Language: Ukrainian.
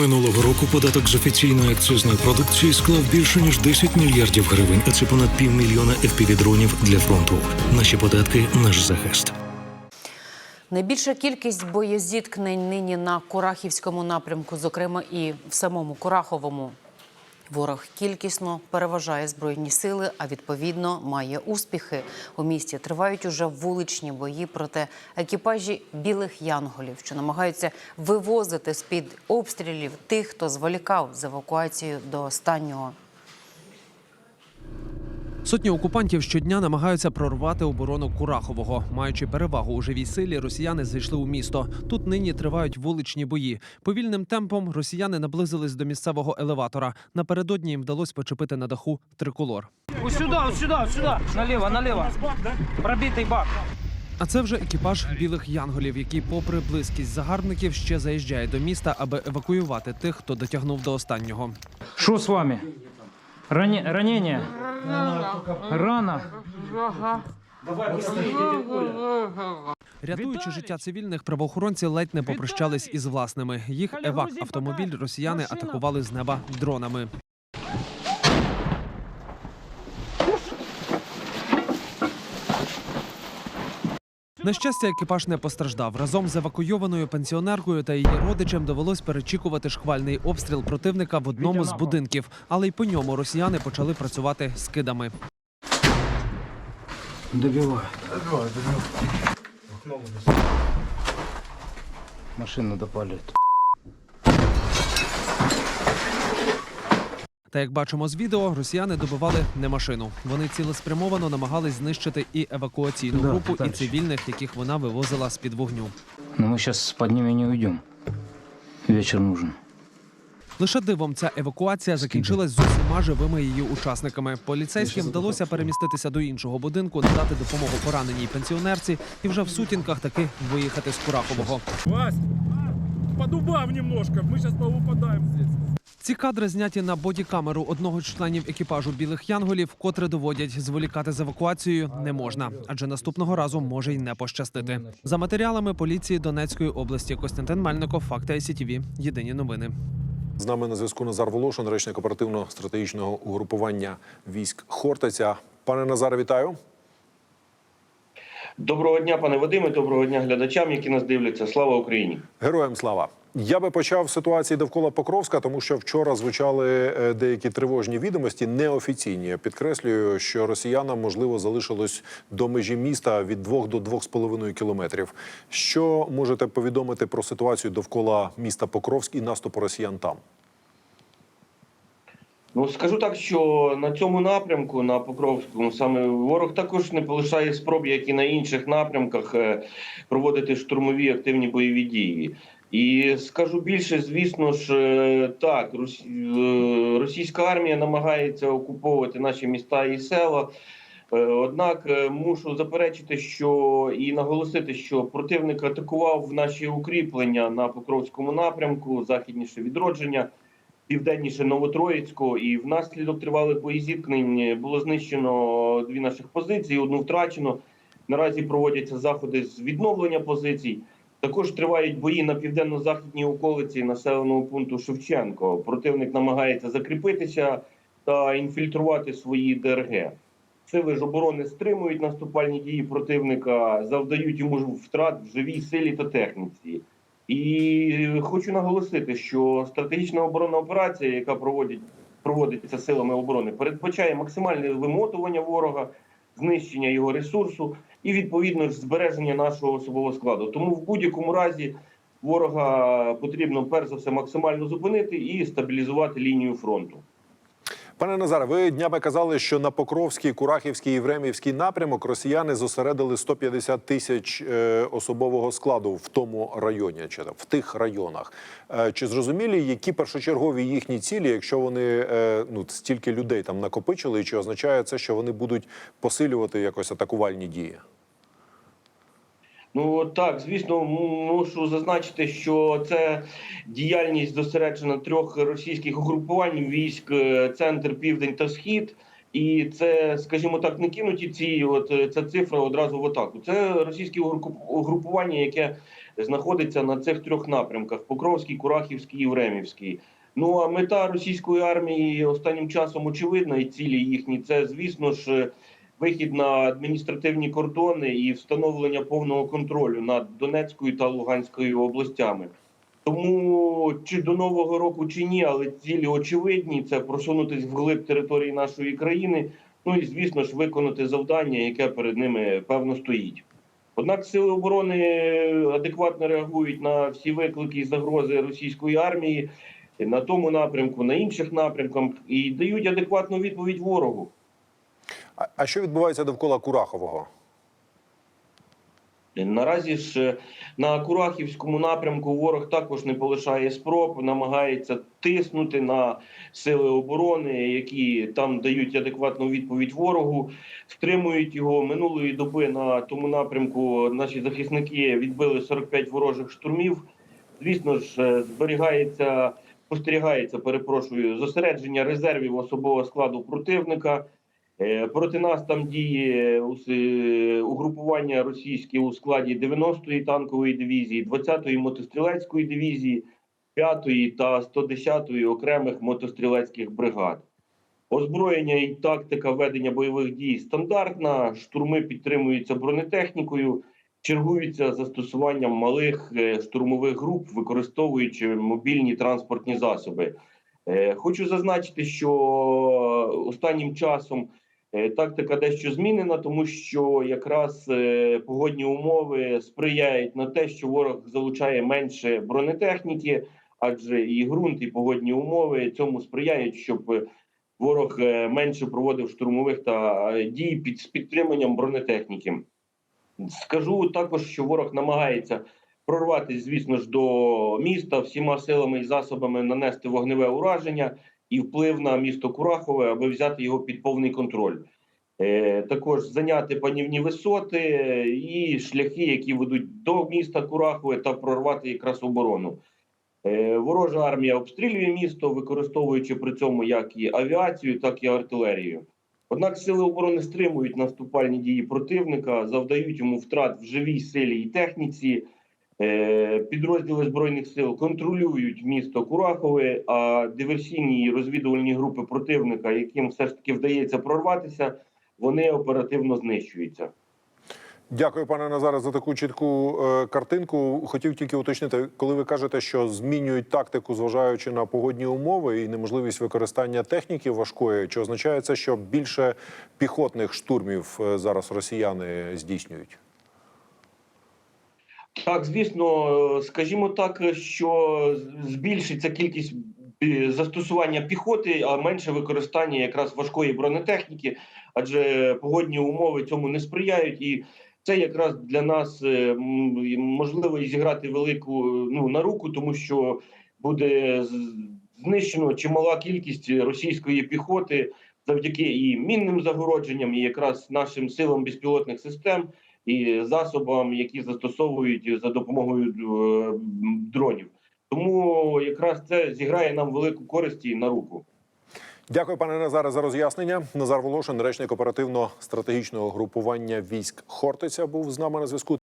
Минулого року податок з офіційної акцизної продукції склав більше ніж 10 мільярдів гривень, а це понад півмільйона FPV-дронів для фронту. Наші податки наш захист. Найбільша кількість боєзіткнень нині на Курахівському напрямку, зокрема і в самому Кураховому. Ворог кількісно переважає збройні сили, а відповідно має успіхи. У місті тривають уже вуличні бої проти екіпажі білих янголів, що намагаються вивозити з під обстрілів тих, хто зволікав з евакуацією до останнього. Сотні окупантів щодня намагаються прорвати оборону Курахового. Маючи перевагу у живій силі, росіяни зайшли у місто. Тут нині тривають вуличні бої. Повільним темпом росіяни наблизились до місцевого елеватора. Напередодні їм вдалося почепити на даху триколор. Вот сюда, вот сюда, вот сюда. Налево, налево. Пробитый бак. А це вже екіпаж білих янголів, який, попри близькість загарбників, ще заїжджає до міста, аби евакуювати тих, хто дотягнув до останнього. Что с вами? Ране- ранение? Рана. Рятуючи життя цивільних, правоохоронці ледь не попрощались із власними. Їх евак автомобіль росіяни атакували з неба дронами. На щастя, екіпаж не постраждав. Разом з евакуйованою пенсіонеркою та її родичем довелось перечікувати шквальний обстріл противника в одному з будинків, але й по ньому росіяни почали працювати скидами. Добиваю. Машину допалит. Та як бачимо з відео, росіяни добивали не машину. Вони цілеспрямовано намагались знищити і евакуаційну Да, групу, і товарищ. цивільних, яких вона вивозила з під вогню. Но мы сейчас под ними не уйдем. Вечер нужен. Лише дивом ця евакуація закінчилась з усіма живими її учасниками. Поліцейським вдалося переміститися до іншого будинку, надати допомогу пораненій пенсіонерці і вже в сутінках таки виїхати з Курахового. Вась, подубав немножко, мы сейчас повыпадаем здесь. Ці кадри зняті на бодікамеру одного з членів екіпажу білих янголів, котре доводять, зволікати з евакуацією не можна, адже наступного разу може й не пощастити. За матеріалами поліції Донецької області Костянтин Мельников, Факти ICTV. Єдині новини. З нами на зв'язку Назар Волошин, речник оперативно-стратегічного угрупування військ Хортиця. Пане Назаре, вітаю. Доброго дня, пане Вадиме. Доброго дня глядачам, які нас дивляться. Слава Україні! Героям слава. Я би почав ситуації довкола Покровська, тому що вчора звучали е, деякі тривожні відомості, неофіційні. Я Підкреслюю, що росіянам можливо залишилось до межі міста від 2 до 2,5 кілометрів. Що можете повідомити про ситуацію довкола міста Покровськ і наступу росіян там? Ну скажу так, що на цьому напрямку, на Покровському, саме ворог також не полишає спроб, як і на інших напрямках, е, проводити штурмові активні бойові дії. І скажу більше, звісно ж, е, так, е, російська армія намагається окуповувати наші міста і села. Е, Однак мушу заперечити, що і наголосити, що противник атакував наші укріплення на Покровському напрямку, західніше відродження, південніше Новотроїцького, і внаслідок тривалих боєзіткнень було знищено дві наших позиції, одну втрачено. Наразі проводяться заходи з відновлення позицій. Також тривають бої на південно-західній околиці населеного пункту Шевченко. Противник намагається закріпитися та інфільтрувати свої ДРГ. Сили ж оборони стримують наступальні дії противника, завдають йому втрат в живій силі та техніці. І хочу наголосити, що стратегічна оборонна операція, яка проводить, проводиться силами оборони, передбачає максимальне вимотування ворога, знищення його ресурсу і відповідно збереження нашого особового складу. Тому в будь-якому разі ворога потрібно перш за все максимально зупинити і стабілізувати лінію фронту. Пане Назаре, ви днями казали, що на Покровський, Курахівський і Времівський напрямок росіяни зосередили 150 тисяч е, особового складу в тому районі, чи в тих районах. Е, чи зрозумілі, які першочергові їхні цілі, якщо вони е, ну стільки людей там накопичили, чи означає це, що вони будуть посилювати якось атакувальні дії? Ну так, звісно, мушу зазначити, що це діяльність зосереджена трьох російських угрупувань військ, е, центр, південь та схід. І це, скажімо так, не кинуті ці, от е, ця цифра одразу в атаку. Це російське угрупування, яке знаходиться на цих трьох напрямках: Покровський, Курахівський і Времівський. Ну а мета російської армії останнім часом очевидна, і цілі їхні це, звісно ж, вихід на адміністративні кордони і встановлення повного контролю над Донецькою та Луганською областями. Тому чи до нового року, чи ні, але цілі очевидні це просунутись вглиб території нашої країни. Ну і звісно ж виконати завдання, яке перед ними певно стоїть. Однак сили оборони адекватно реагують на всі виклики і загрози російської армії на тому напрямку, на інших напрямках і дають адекватну відповідь ворогу. А, що відбувається довкола Курахового? Наразі ж е, на Курахівському напрямку ворог також не полишає спроб, намагається тиснути на сили оборони, які там дають адекватну відповідь ворогу, стримують його минулої доби на тому напрямку. Наші захисники відбили 45 ворожих штурмів. Звісно ж, е, зберігається, спостерігається, перепрошую, зосередження резервів особового складу противника. Е, Проти нас там діє е, угрупування російське у складі 90-ї танкової дивізії, 20-ї мотострілецької дивізії, 5-ї та 110-ї окремих мотострілецьких бригад. Озброєння і тактика ведення бойових дій стандартна. Штурми підтримуються бронетехнікою, чергуються застосуванням малих е, штурмових груп, використовуючи мобільні транспортні засоби. Хочу зазначити, що останнім часом тактика дещо змінена, тому що якраз е, погодні умови сприяють на те, що ворог залучає менше бронетехніки, адже і ґрунт, і погодні умови цьому сприяють, щоб е, ворог е, менше проводив штурмових та е, дій під підтриманням бронетехніки. Скажу також, що ворог намагається прорватися, звісно ж, до міста всіма силами і засобами нанести вогневе ураження і вплив на місто Курахове, аби взяти його під повний контроль. Е, також зайняти панівні висоти е, і шляхи, які ведуть до міста Курахове, та прорвати якраз оборону. Е, ворожа армія обстрілює місто, використовуючи при цьому як і авіацію, так і артилерію. Однак сили оборони стримують наступальні дії противника, завдають йому втрат в живій силі і техніці. Е, Підрозділи збройних сил контролюють місто Курахове, а диверсійні розвідувальні групи противника, яким все ж таки вдається прорватися, вони оперативно знищуються. Дякую, пане Назаре, за таку чітку е, картинку. Хотів тільки уточнити, коли ви кажете, що змінюють тактику, зважаючи на погодні умови і неможливість використання техніки важкої, чи означає це, що більше піхотних штурмів е, зараз росіяни здійснюють? Так, звісно, скажімо так, що збільшиться кількість е, застосування піхоти, а менше використання якраз важкої бронетехніки, адже погодні умови цьому не сприяють, і це якраз для нас е, можливо і зіграти велику ну на руку, тому що буде знищено чимала кількість російської піхоти завдяки і мінним загородженням, і якраз нашим силам безпілотних систем і засобам, які застосовують за допомогою е, дронів. Тому якраз це зіграє нам велику користь і на руку. Дякую, пане Назаре, за роз'яснення. Назар Волошин, речник оперативно-стратегічного групування військ Хортиця, був з нами на зв'язку.